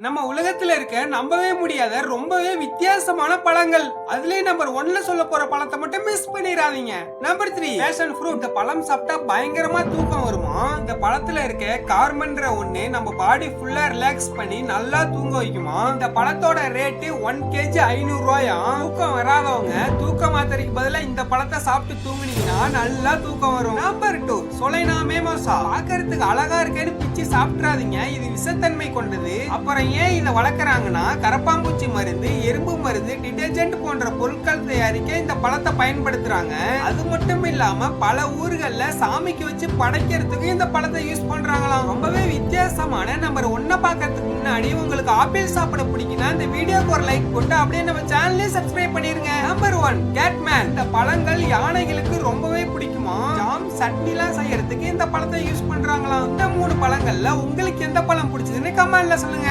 நம்ம உலகத்துல இருக்க நம்பவே முடியாத ரொம்பவே வித்தியாசமான பழங்கள். அதுலயே நம்பர் ஒன்ல சொல்ல போற பழத்தை மட்டும் மிஸ் பண்ணிடாதீங்க நம்பர் த்ரீ பேஷன் ஃப்ரூட் இந்த பழம் சாப்பிட்டா பயங்கரமா தூக்கம் வருமா? இந்த பழத்துல இருக்க கார்பன்ற ஒண்ணு நம்ம பாடி ஃபுல்லா ரிலாக்ஸ் பண்ணி நல்லா தூங்க வைக்குமா? இந்த பழத்தோட ரேட்டு ஒன் கேஜி ஐநூறு ரூபாயா? தூக்கம் வராதவங்க தூக்க மாத்திரைக்கு பதிலா இந்த பழத்தை சாப்பிட்டு தூங்குனீங்கன்னா நல்லா தூக்கம் வரும். நம்பர் டூ சொலைனா பாக்குறதுக்கு அழகா இருக்கேன்னு பிச்சு சாப்பிட்றாதீங்க. இது விஷத்தன்மை கொண்டது. அப்புறம் ஏன் இதை வளர்க்குறாங்கன்னா கரப்பாம்பூச்சி மருந்து எறும்பு மருந்து டிடர்ஜென்ட் போன்ற பொருட்கள் தயாரிக்க இந்த பழத்தை பயன்படுத்துறாங்க. அது மட்டும் இல்லாம பல ஊர்கள்ல சாமிக்கு வச்சு படைக்கிறதுக்கு இந்த பழத்தை யூஸ் பண்றாங்களாம். ரொம்பவே வித்தியாசமான நம்பர் ஒன்ன பார்க்கறதுக்கு முன்னாடி உங்களுக்கு ஆப்பிள் சாப்பிட பிடிக்குன்னா இந்த வீடியோக்கு ஒரு லைக் போட்டு அப்படியே நம்ம சேனலே சப்ஸ்கிரைப் பண்ணிருங்க. நம்பர் ஒன் கேட்மேன் இந்த பழங்கள் யானைகளுக்கு ரொம்பவே பிடிக்கும். சட்னிலாம் செய்யறதுக்கு இந்த பழத்தை யூஸ் பண்றாங்களாம் இந்த மூணு பழங்கள்ல உங்களுக்கு எந்த பழம் பிடிச்சதுன்னு கமெண்ட்ல சொல்லுங்க.